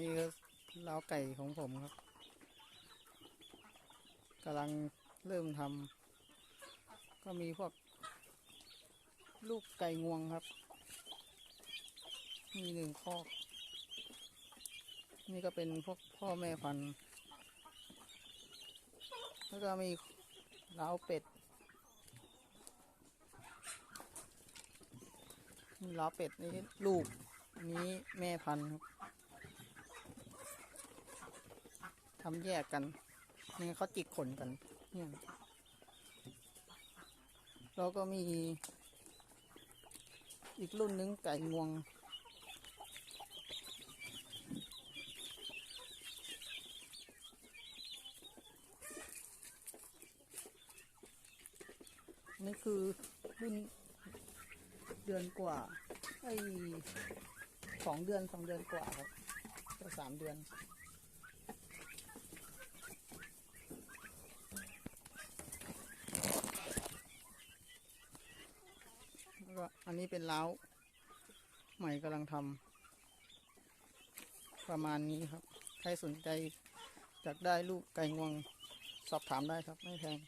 นี่ก็เล้าวไก่ของผมครับกำลังเริ่มทำก็มีพวก ลูกไก่งวงครับ มีหนึ่งคอก นี่ก็เป็นพวกพ่อแม่พันธุ์แล้วก็มีเล้าวเป็ดนี่เล้าวเป็ดนี่ลูกนนี้แม่พันธุ์ครับ ทำแยกกันไม่เขาจิกขนกันเนี่ยแล้วก็มีอีกรุ่นนึงไก่งวง นี่คือรุ่นเดือนกว่า ไอ้สองเดือนสองเดือนกว่าครับสามเดือน แล้วก็ อันนี้เป็นเล้าใหม่กำลังทำประมาณนี้ครับ ใครสนใจอยากได้ลูกไก่งวงสอบถามได้ครับ ไม่แพง